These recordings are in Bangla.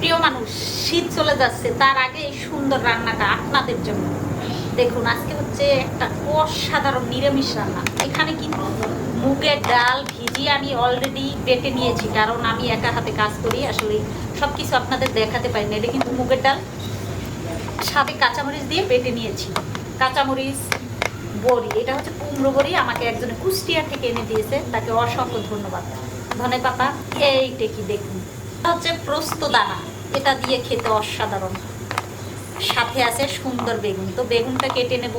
প্রিয় মানুষ, শীত চলে যাচ্ছে, তার আগে এই সুন্দর রান্নাটা আপনাদের জন্য। দেখুন, আজকে হচ্ছে একটা অসাধারণ নিরামিষ রান্না। এখানে কিন্তু মুগের ডাল ভিজিয়ে আমি অলরেডি বেটে নিয়েছি, কারণ আমি একা হাতে কাজ করি, আসলে সব কিছু আপনাদের দেখাতে পারি না। এটা কিন্তু মুগের ডাল, সাথে কাঁচামরিচ দিয়ে বেটে নিয়েছি। কাঁচামরিচ, বড়ি, এটা হচ্ছে কুমড়ো বড়ি, আমাকে একজনে কুষ্টিয়া থেকে এনে দিয়েছে, তাকে অসংখ্য ধন্যবাদ। ধনে পাতা, এইটা কি দেখুন। হচ্ছে প্রস্ত দানা। এটা দিয়ে খেতে অসাধারণ। সাথে আছে সুন্দর বেগুন। তো বেগুনটা কেটে নেব,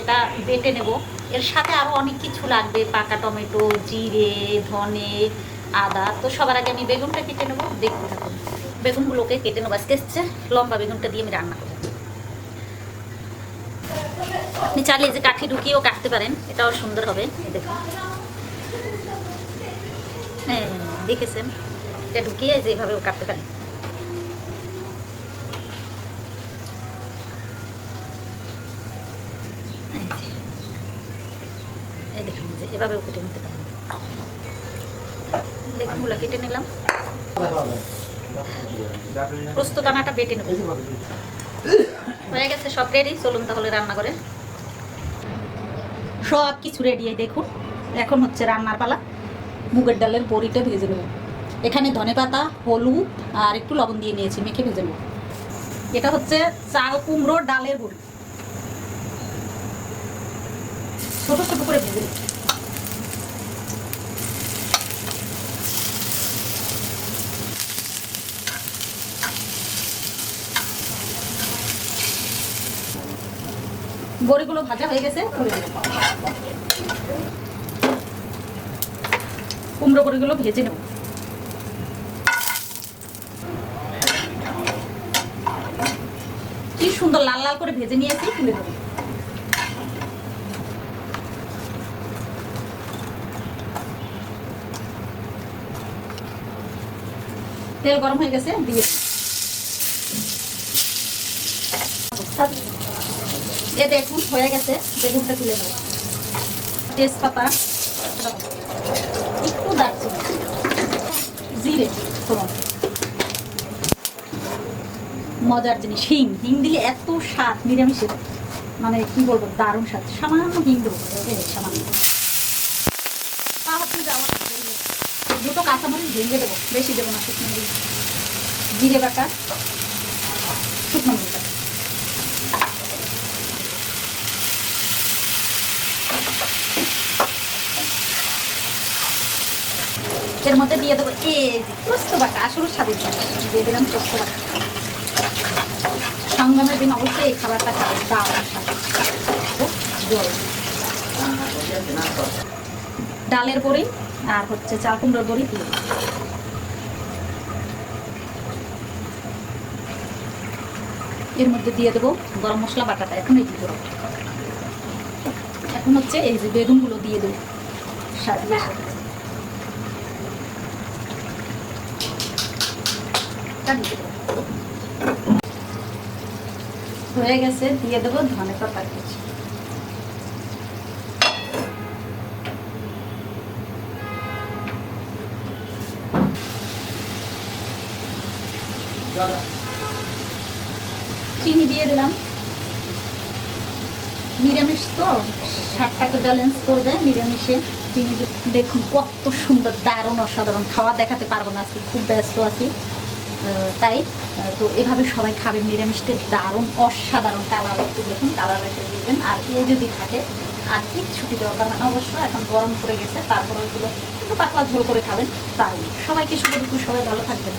এটা বেটে নেব। এর সাথে আরও অনেক কিছু লাগবে, পাকা টমেটো, জিরে, ধনে, আদা। তো সবার আগে আমি বেগুনটা কেটে নেব, দেখতে থাকুন। বেগুনগুলোকে কেটে নেব। আজকে হচ্ছে লম্বা বেগুনটা দিয়ে আমি রান্না করব। আপনি চাইলে যে কাঠি ঢুকিয়েও কাটতে পারেন, এটাও সুন্দর হবে, দেখুন। হ্যাঁ দেখেছেন? এটা ঢুকিয়ে যে এভাবেও কাটতে পারেন এই যে। এই দেখুন যে এভাবেও কেটে নিতে পারেন। বেগুনগুলো কেটে নিলাম। প্রস্ত দানাটা বেটে নেব। হয়ে গেছে, সব রেডি চলুন তাহলে রান্না করে। সব কিছু রেডি দেখুন। এখন হচ্ছে রান্নার পালা। মুগের ডালের বড়িটা ভেজে নেব। এখানে ধনে পাতা, হলুদ আর একটু লবণ দিয়ে নিয়েছি, মেখে ভেজে নেব। এটা হচ্ছে চাল কুমড়ো ডালের বড়ি। ছোট ছোট করে ভেজে নেব। বড়িগুলো ভাজা হয়ে গেছে কুমড়ো বড়িগুলো ভেজে নেব। কি সুন্দর লাল লাল করে ভেজে নিয়েছি, তুলে দেবো তেল গরম হয়ে গেছে, দিয়ে এ দেখুন, হয়ে গেছে, বেগুনটা তুলে নেব। তেজপাতা, একটু দারচিনি, জিরে মজার জিনিস, হিং। হিং দিলে এত স্বাদ নিরামিষের মানে কি বলব, দারুণ স্বাদ। সামান্য হিং দেবো সামান্য। দুটো কাঁচামরিচ ভেঙে দেবো, বেশি দেবো না, শুকনো জিরে বাটা, শুকনো এর মধ্যে দিয়ে দেবো যে পোস্ত বাটা, আসলে স্বাদের দিয়ে দিলাম পোস্ত বাটা। সংগ্রামের দিন অবশ্যই এই খাবারটা খাবে খুব জল। ডালের বড়ি আর হচ্ছে চাল কুমড়োর বড়ি দিয়ে এর মধ্যে দিয়ে দেবো গরম মশলা বাটাটা, এখন এই দিব। এখন হচ্ছে এই যে বেগুনগুলো দিয়ে দেবো। সাজিয়ে দেবো। হয়ে গেছে, দিয়ে দেবো ধনে পাতা চিনি দিয়ে দিলাম। নিরামিষ তো স্বাদটাকে ব্যালেন্স করবে, নিরামিষে চিনি দেখুন কত সুন্দর দারুণ অসাধারণ খাওয়া দেখাতে পারব না, আজকে খুব ব্যস্ত আছি। তাই তো এভাবে সবাই খাবেন নিরামিষতে দারুণ, অসাধারণ কালার একটু দেখুন, কালার রেখে দিবেন। আর এ যদি থাকে, আর কি ছুটি দরকার হয় না অবশ্য এখন গরম পড়ে গেছে, তারপর ওইগুলো একটু পাতলা ঝোল করে খাবেন, তাই। সবাইকে দুপুর, সবাই ভালো থাকবেন।